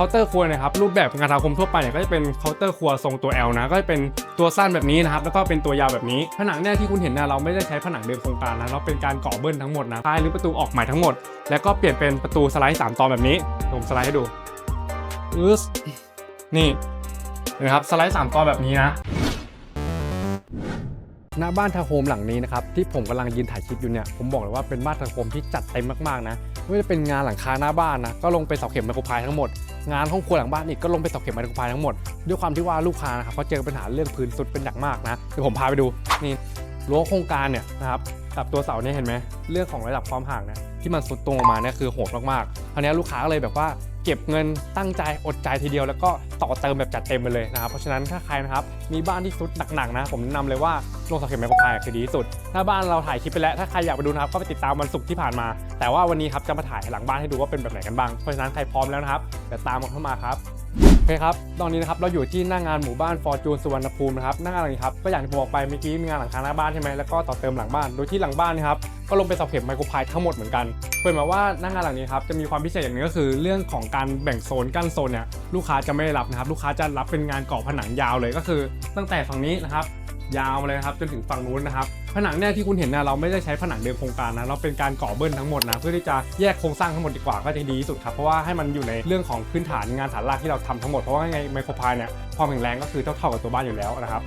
เคาน์เตอร์ครัวเนะครับรูปแบบงานทาคมทั่วไปเนี่ยก็จะเป็นเคาน์เตอร์ครัวทรงตัว L นะก็จะเป็นตัวสั้นแบบนี้นะครับแล้วก็เป็นตัวยาวแบบนี้ ผนังเนี่ยที่คุณเห็นนี่ยเราไม่ได้ใช้ผนังเดิมโครงการนะเราเป็นการก่อเบิ้ลทั้งหมดนะท้ายหรือประตูออกใหม่ทั้งหมด แล้วก็เปลี่ยนเป็นประตูสไลด์ 3 ตอนแบบนี้ผมสไลด์ให้ดูอึสนี่นะครับสไลด์ 3 ตอนแบบนี้นะหน้าบ้านทาวน์โฮมหลังนี้นะครับที่ผมกำลังยืนถ่ายคลิปอยู่เนี่ยผมบอกเลยว่าเป็นบ้านทาวน์โฮมที่จัดเต็มมากๆนะ ไม่ว่าจะเป็นงานหลังคาหน้าบ้านนะก็ลงไปเสาเข็มไมโครพายทั้งหมดงานห้องครัวหลังบ้านอีกก็ลงไปเสาเข็มไมโครพายทั้งหมดด้วยความที่ว่าลูกค้านะครับเขาเจอปัญหาเรื่องพื้นสุดเป็นอย่างมากนะเดี๋ยวผมพาไปดูนี่รั้วโครงการเนี่ยนะครับกับตัวเสาเนี่ยเห็นไหมเรื่องของระดับความห่างเนี่ยที่มันสุดตรงออกมาเนี่ยคือโหดมากๆคราวนี้ลูกค้าก็เลยแบบว่า เก็บเงินตั้งใจอดใจทีเดียวแล้วก็ต่อเติมแบบจัดเต็มไปเลยนะครับ เพราะฉะนั้นถ้าใครนะครับมีบ้านที่สุดหนักๆนะ ผมแนะนำเลยว่าลงสาเข็มไมโครพายคือดีที่สุด ถ้าบ้านเราถ่ายคลิปไปแล้ว ถ้าใครอยากไปดูนะครับก็ไปติดตามวันศุกร์ที่ผ่านมา แต่ว่าวันนี้ครับจะมาถ่ายหลังบ้านให้ดูว่าเป็นแบบไหนกันบ้างเพราะฉะนั้นใครพร้อมแล้วนะครับเดี๋ยวตามกันเข้ามาครับ โอเคครับ ตอนนี้นะครับเราอยู่ที่หน้างานหมู่บ้านฟอร์จูนสุวรรณภูมินะครับหน้างานหลังนี้ครับก็อย่างที่ผมบอกไปเมื่อกี้มีงานหลังคาหน้าบ้านใช่ไหมแล้วก็ต่อเติมหลังบ้าน โดยที่หลังบ้านนะครับก็ลงไปสับเข็มไมโครพายทั้งหมดเหมือนกันเปิดมาว่าหน้างานหลังนี้ครับจะมีความพิเศษอย่างหนึงก็คือ เรื่องของการแบ่งโซนกั้นโซนเนี่ยลูกค้าจะไม่ได้รับนะครับลูกค้าจะรับเป็นงานก่อผนังยาวเลยก็คือ ตั้งแต่ฝั่งนี้นะครับ ยาวมาเลยครับจนถึงฝั่งนู้นนะครับผนังเนี่ยที่คุณเห็นเนี่ยเราไม่ได้ใช้ผนังเดิมโครงการนะเราเป็นการก่อเบิ้ลทั้งหมดนะเพื่อที่จะแยกโครงสร้างทั้งหมดดีกว่าก็จะดีที่สุดครับเพราะว่าให้มันอยู่ในเรื่องของพื้นฐานงานฐานรากที่เราทำทั้งหมดเพราะว่าไงไมโครพายเนี่ยความแข็งแรงก็คือเท่าๆกับตัวบ้านอยู่แล้วนะครับ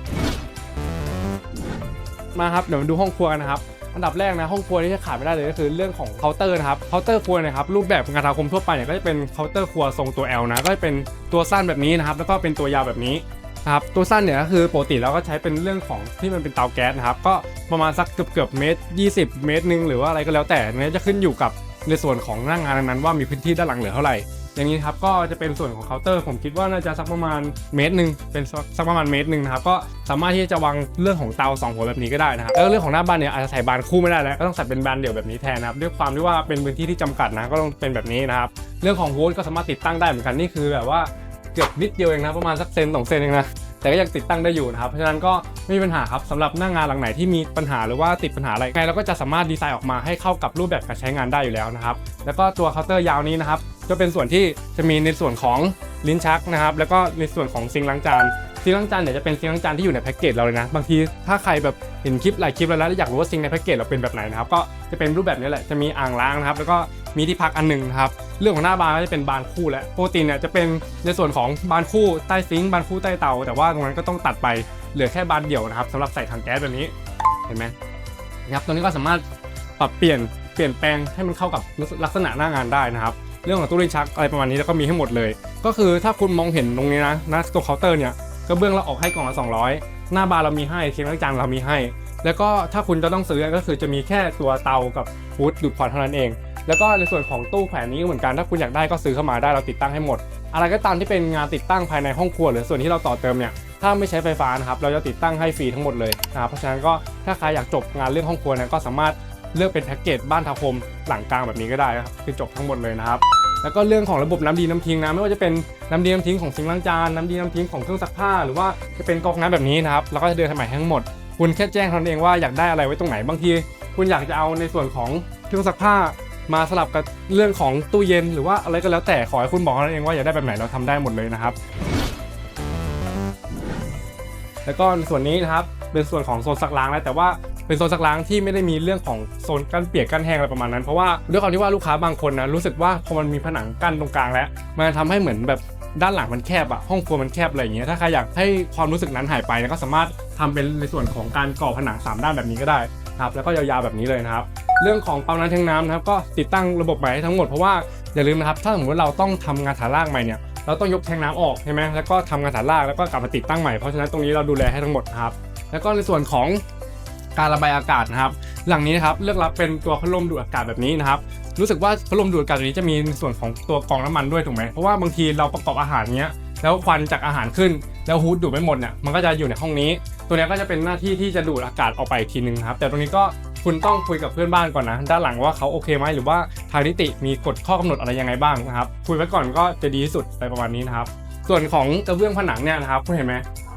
มาครับเดี๋ยวมาดูห้องครัวกันนะครับอันดับแรกนะห้องครัวที่จะขาดไม่ได้เลยก็คือเรื่องของเคาน์เตอร์นะครับเคาน์เตอร์ครัวนะครับรูปแบบงานทาคมทั่วไปเนี่ยก็จะเป็นเคาน์เตอร์ครัวทรงตัว L นะก็จะเป็นตัวสั้นแบบนี้นะครับแล้วก็เป็นตัวยาวแบบนี้ นะครับตัวสั้นเนี่ยก็คือปกติเราก็ใช้เป็นเรื่องของที่มันเป็นเตาแก๊สนะครับก็ประมาณสักเกือบเกือบเมตร 20 เมตรหนึ่งหรือว่าอะไรก็แล้วแต่เนี่ยจะขึ้นอยู่กับในส่วนของหน้างงานนั้นว่ามีพื้นที่ด้านหลังเหลือเท่าไหร่อย่างนี้ครับก็จะเป็นส่วนของเคาน์เตอร์ผมคิดว่าน่าจะสักประมาณเมตรหนึ่งเป็นสักประมาณเมตรหนึ่งนะครับก็สามารถที่จะวางเรื่องของเตาสองหัวแบบนี้ก็ได้นะครับแล้วเรื่องของหน้าบ้านเนี่ยอาจจะใส่บานคู่ไม่ได้แล้วก็ต้องใส่เป็นบานเดี่ยวแบบนี้แทนนะครับด้วยความที่ว่าเป็นพื้นที่ที่จำกัดนะก็ต้องเป็นแบบนี้นะครับเรื่องของโวลต์ก็สามารถติดตั้งได้เหมือนกันนี่คือแบบว่า เกือบนิดเดียวเองนะประมาณสักเซนสองเซนเองนะแต่ก็ยังติดตั้งได้อยู่นะครับเพราะฉะนั้นก็ไม่มีปัญหาครับสำหรับหน้างานหลังไหนที่มีปัญหาหรือว่าติดปัญหาอะไรไงเราก็จะสามารถดีไซน์ออกมาให้เข้ากับรูปแบบการใช้งานได้อยู่แล้วนะครับแล้วก็ตัวเคาน์เตอร์ยาวนี้นะครับจะเป็นส่วนที่จะมีในส่วนของลิ้นชักนะครับแล้วก็ในส่วนของซิงล้างจาน ซิงค์ล้างจานเนี่ยจะเป็นซิงค์ล้างจานที่อยู่ในแพ็กเกจเราเลยนะ บางทีถ้าใครแบบเห็นคลิปหลายคลิปแล้วแล้วอยากรู้ว่าซิงค์ในแพ็กเกจเราเป็นแบบไหนนะครับก็จะเป็นรูปแบบนี้แหละจะมีอ่างล้างนะครับแล้วก็มีที่พักอันหนึงนะครับเรื่องของหน้าบานก็จะเป็นบานคู่และปกติเนี่ยจะเป็นในส่วนของบานคู่ใต้ซิงค์บานคู่ใต้เตา แต่ว่าตรงนั้นก็ต้องตัดไปเหลือแค่บานเดี่ยวนะครับสำหรับใส่ถังแก๊สแบบนี้เห็นไหมนะครับตรงนี้ก็สามารถปรับเปลี่ยนเปลี่ยนแปลงให้มันเข้ากับลักษณะหน้างานได้นะครับเรื่องของตู้ลิ้นชักอะไรประมาณนี้แล้วก็มีให้หมดเลย ก็คือถ้าคุณมองเห็นตรงนี้นะหน้าตัวเคาน์เตอร์เนี่ย กระเบื้องเราออกให้กล่องละ200 หน้าบานเรามีให้เคียงล้างจานเรามีให้ แล้วก็ถ้าคุณจะต้องซื้อก็คือจะมีแค่ตัวเตากับฟูดดูดควันเท่านั้นเอง แล้วก็ในส่วนของตู้แขวนนี้ก็เหมือนกันถ้าคุณอยากได้ก็ซื้อเข้ามาได้เราติดตั้งให้หมด อะไรก็ตามที่เป็นงานติดตั้งภายในห้องครัว หรือส่วนที่เราต่อเติมเนี่ยถ้าไม่ใช้ไฟฟ้านะครับเราจะติดตั้งให้ฟรีทั้งหมดเลยนะครับเพราะฉะนั้นก็ถ้าใครอยากจบงานเรื่องห้องครัวเนี่ยก็สามารถเลือกเป็นแพ็กเกจบ้านทาวน์โฮมหลังกลางแบบนี้ก็ได้นะครับคือจบทั้งหมดเลยนะครับ แล้วก็เรื่องของระบบน้ำดีน้ำทิ้งนะไม่ว่าจะเป็นน้ำดีน้ำทิ้งของซิงล้างจานน้ำดีน้ำทิ้งของเครื่องซักผ้า หรือว่าจะเป็นก๊อกน้ำแบบนี้นะครับแล้วก็จะเดินทางใหม่ทั้งหมด คุณแค่แจ้งเท่านั้นเองว่าอยากได้อะไรไว้ตรงไหนบางที คุณอยากจะเอาในส่วนของเครื่องซักผ้า มาสลับกับเรื่องของตู้เย็น หรือว่าอะไรก็แล้วแต่ขอให้คุณบอกเท่านั้นเองว่าอยากได้แบบไหนเราทำได้หมดเลยนะครับ แล้วก็ส่วนนี้นะครับเป็นส่วนของโซนซักล้างแล้วแต่ว่า เป็นโซนซักล้างที่ไม่ได้มีเรื่องของโซนกั้นเปียกกั้นแห้งอะไรประมาณนั้นเพราะว่าด้วยความที่ว่าลูกค้าบางคนนะรู้สึกว่าพอมันมีผนังกั้นตรงกลางแล้วมันทำให้เหมือนแบบด้านหลังมันแคบอะห้องครัวมันแคบอะไรอย่างเงี้ยถ้าใครอยากให้ความรู้สึกนั้นหายไปนี่ยก็สามารถทำเป็นในส่วนของการก่อผนังสามด้านแบบนี้ก็ได้นะครับแล้วก็ยาวๆแบบนี้เลยนะครับเรื่องของปั๊มน้ำแทงน้ำนะครับก็ติดตั้งระบบใหม่ให้ทั้งหมดเพราะว่าอย่าลืมนะครับถ้าสมมติเราต้องทำงานฐานรากใหม่เนี่ยเราต้องยกแทงน้ำออกใช่ไหมแล้วก็ทำงานฐานรากแล้วก็กลับมาติดตั้งใหม่เพราะฉะนั้นตรงนี้เราดูแลให้ทั้งหมดครับแล้วก็ในส่วนของ การระบายอากาศนะครับ หลังนี้นะครับเลือกรับเป็นตัวพัดลมดูดอากาศแบบนี้นะครับรู้สึกว่าพัดลมดูดอากาศตัวนี้จะมีส่วนของตัวกรองน้ำมันด้วยถูกไหมเพราะว่าบางทีเราประกอบอาหารเนี้ยแล้วควันจากอาหารขึ้นแล้วฮูดดูดไม่หมดเนี่ยมันก็จะอยู่ในห้องนี้ ตัวนี้ก็จะเป็นหน้าที่ที่จะดูดอากาศออกไปอีกทีนึงครับ แต่ตรงนี้ก็คุณต้องคุยกับเพื่อนบ้านก่อนนะ ด้านหลังว่าเขาโอเคไหมหรือว่าทางนิติมีกฎข้อกำหนดอะไรยังไงบ้างนะครับคุยไว้ก่อนก็จะดีที่สุดไปประมาณนี้นะครับส่วนของกระเบื้องผนังเนี่ยนะครับคุณเห็นไหม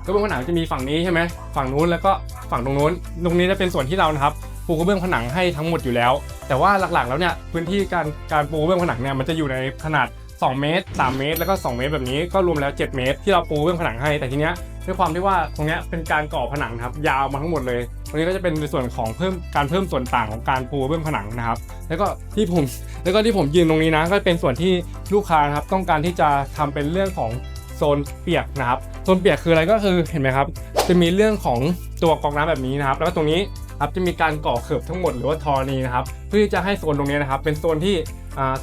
กระเบื้องผนังจะมีฝั่งนี้ใช่ไหมฝั่งนู้นแล้วก็ฝั่งตรงนู้น ตรงนี้จะเป็นส่วนที่เรานะครับปูกระเบื้องผนังให้ทั้งหมดอยู่แล้ว แต่ว่าหลักๆแล้วเนี่ยพื้นที่การการปูกระเบื้องผนังเนี่ยมันจะอยู่ในขนาด 2 เมตร 3 เมตร แล้วก็ 2 เมตรแบบนี้ก็รวมแล้ว 7 เมตร ที่เราปูเบื้องผนังให้แต่ทีเนี้ยด้วยความที่ว่าตรงเนี้ยเป็นการก่อผนังครับยาวมาทั้งหมดเลยตรงนี้ก็จะเป็นในส่วนของเพิ่มการเพิ่มส่วนต่างของการปูเบื้องผนังนะครับ แล้วก็ที่ผมแล้วก็ที่ผมยืนตรงนี้นะก็เป็นส่วนที่ลูกค้าครับต้องการที่จะทำเป็นเรื่องของ โซนเปียกนะครับโซนเปียกคืออะไรก็คือเห็นไหมครับ จะมีเรื่องของตัวกรองน้ำแบบนี้นะครับ แล้วก็ตรงนี้ครับจะมีการก่อเขิบทั้งหมดหรือว่าทอนีนะครับเพื่อที่จะให้โซนตรงนี้นะครับ เป็นโซนที่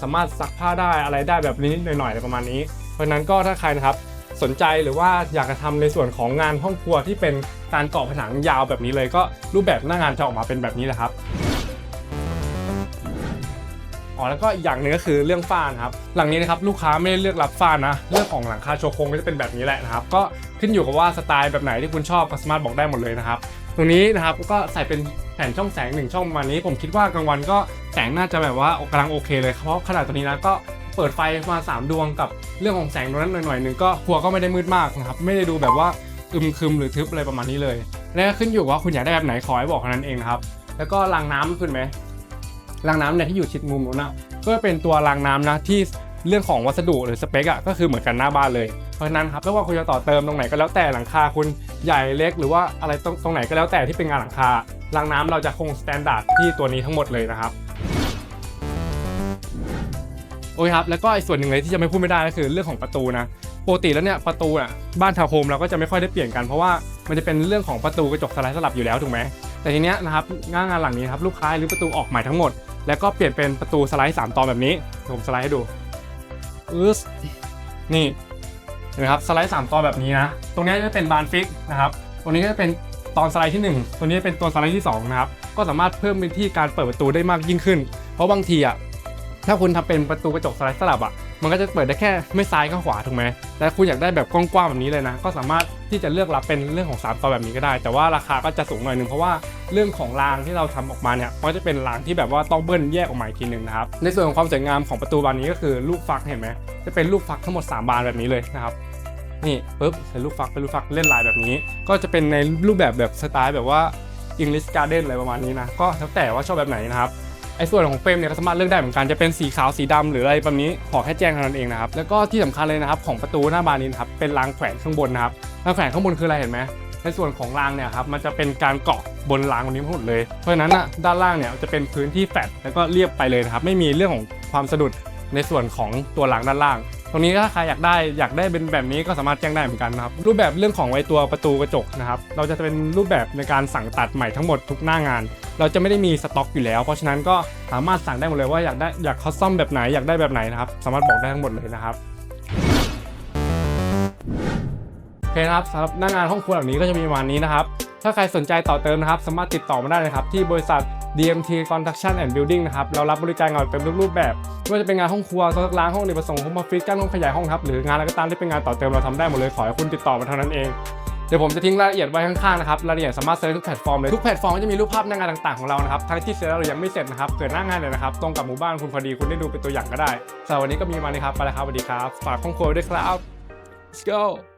สามารถซักผ้าได้อะไรได้แบบนี้หน่อยๆอะไรประมาณนี้ เพราะฉะนั้นก็ถ้าใครนะครับสนใจหรือว่าอยากจะทำในส่วนของงานห้องครัวที่เป็นการก่อผนังยาวแบบนี้เลย ก็รูปแบบหน้างานจะออกมาเป็นแบบนี้แหละครับ อ๋อแล้วก็อย่างหนึ่งก็คือเรื่องฝ้านะครับหลังนี้นะครับลูกค้าไม่ได้เลือกรับฝ้านะ เรื่องของหลังคาโชว์โครงก็จะเป็นแบบนี้แหละนะครับ ก็ขึ้นอยู่กับว่าสไตล์แบบไหนที่คุณชอบก็สามารถบอกได้หมดเลยนะครับ ตรงนี้นะครับก็ใส่เป็นแผ่นช่องแสงหนึ่งช่องประมาณนี้ ผมคิดว่ากลางวันก็แสงน่าจะแบบว่ากำลังโอเคเลยเพราะขนาดตัวนี้นะก็เปิดไฟมาสามดวงกับเรื่องของแสงตรงนั้นหน่อยๆหนึ่งก็ครัวก็ไม่ได้มืดมากนะครับไม่ได้ดูแบบว่าอึมครึมหรือทึบอะไรประมาณนี้เลยนี่ก็ขึ้นอยู่ว่าคุณอยากได้แบบไหนขอให้บอกเท่านั้นเองนะครับแล้วก็รางน้ำขึ้นไหม รางน้ำเนี่ยที่อยู่ชิดมุมนู้นนะก็เป็นตัวรางน้ำนะที่เรื่องของวัสดุหรือสเปคอะก็คือเหมือนกันหน้าบ้านเลย เพราะฉะนั้นครับไม่ว่าคุณจะต่อเติมตรงไหนก็แล้วแต่หลังคาคุณใหญ่เล็กหรือว่าอะไรตรงตรงไหนก็แล้วแต่ที่เป็นงานหลังคารางน้ำเราจะคงสแตนดาร์ดที่ตัวนี้ทั้งหมดเลยนะครับโอเคครับแล้วก็อีกส่วนหนึ่งเลยที่จะไม่พูดไม่ได้ก็คือเรื่องของประตูนะปกติแล้วเนี่ยประตูอะบ้านทาวน์โฮมเราก็จะไม่ค่อยได้เปลี่ยนกันเพราะว่ามันจะเป็นเรื่องของประตูกระจกสไลด์สลับอยู่แล้วถูกไหม แต่ทีเนี้ยนะครับงานงานหลังนี้ครับลูกค้าหรือประตูออกใหม่ทั้งหมด แล้วก็เปลี่ยนเป็นประตูสไลด์ 3 ตอนแบบนี้เดี๋ยวผมสไลด์ให้ดูอึสนี่เห็นไหมครับสไลด์ 3 ตอนแบบนี้นะตรงนี้จะเป็นบานฟิกนะครับตรงนี้ก็จะเป็นตอนสไลด์ที่ 1 ตัวนี้เป็นตัวสไลด์ที่ 2 นะครับ ก็สามารถเพิ่มพื้นที่การเปิดประตูได้มากยิ่งขึ้น เพราะบางทีอะถ้าคุณทำเป็นประตูกระจกสไลด์สลับอะ มันก็จะเปิดได้แค่ไม่ซ้ายก็ขวาถูกไหมแต่คุณอยากได้แบบกว้างๆแบบนี้เลยนะ ก็สามารถที่จะเลือกรับเป็นเรื่องของ3ตอนแบบนี้ก็ได้ แต่ว่าราคาก็จะสูงหน่อยหนึงเพราะว่าเรื่องของรางที่เราทำออกมาเนี่ยมันก็จะเป็นรางที่แบบว่าต้องเบิ้ลแยกออกมาอีกทีหนึ่งนะครับในส่วนของความสวยงามของประตูบานนี้ก็คือลูกฟักเห็นไหมจะเป็นลูกฟักทั้งหมด 3 บานแบบนี้เลยนะครับนี่ปุ๊บเป็นลูกฟักเป็นลูกฟักเล่นลายแบบนี้ ก็จะเป็นในรูปแบบแบบสไตล์แบบว่า English Garden อะไรประมาณนี้นะก็แล้วแต่ว่าชอบแบบไหนนะครับ ไอ้ส่วนของเฟรมเนี่ยก็สามารถเลือกได้เหมือนกันจะเป็นสีขาวสีดำหรืออะไรแบบนี้ขอแค่แจ้งเท่านั้นเองนะครับแล้วก็ที่สำคัญเลยนะครับของประตูหน้าบานนี้นครับเป็นรางแขวนข้างบนนะครับรางแขวนข้างบนคืออะไรเห็นไหมในส่วนของรางเนี่ยครับมันจะเป็นการเกาะบนรางตรงนี้หมดเลย เพราะฉะนั้นอะด้านล่างเนี่ยจะเป็นพื้นที่แฟลตแล้วก็เรียบไปเลยนะครับไม่มีเรื่องของความสะดุดในส่วนของตัวรางด้านล่าง ตรงนี้ถ้าใครอยากได้อยากได้เป็นแบบนี้ก็สามารถแจ้งได้เหมือนกันนะครับรูปแบบเรื่องของไว้ตัวประตูกระจกนะครับเราจะเป็นรูปแบบในการสั่งตัดใหม่ทั้งหมดทุกหน้างาน เราจะไม่ได้มีสต็อกอยู่แล้ว เพราะฉะนั้นก็สามารถสั่งได้หมดเลยว่าอยากได้อยากคัสตอมแบบไหนอยากได้แบบไหนนะครับสามารถบอกได้ทั้งหมดเลยนะครับโอเคนะครับสำหรับหน้างานห้องครัวแบบนี้ก็จะมีประมาณนี้นะครับถ้าใครสนใจต่อเติมนะครับ สามารถติดต่อมาได้เลยครับที่บริษัท DMT Construction and Building นะครับเรารับบริการงานเป็นรูปแบบไม่ว่าจะเป็นงานห้องครัวโซนล้างห้องเนประสงค์ห้องออฟฟิศกั้นห้องขยายห้องครับหรืองานอะไรก็ตามที่เป็นงานต่อเติมเราทำได้หมดเลยขอให้คุณติดต่อมาเท่านั้นเองเดี๋ยวผมจะทิ้งรายละเอียดไว้ข้างๆนะครับรายละเอียดสามารถเซิร์ชทุกแพลตฟอร์มเลยทุกแพลตฟอร์มก็จะมีรูปภาพหน้างานต่างๆของเรานะครับทั้งที่เสร็จแล้วหรือยังไม่เสร็จนะครับเกิดหน้างานเลยนะครับตรงกับหมู่บ้านคุณพอดีคุณได้ดูเป็นตัวอย่างก็ได้สำหรับวันนี้ก็มีมานี่ครับไปแล้วครับสวัสดีครับฝากห้องครัวด้วยครับ let's go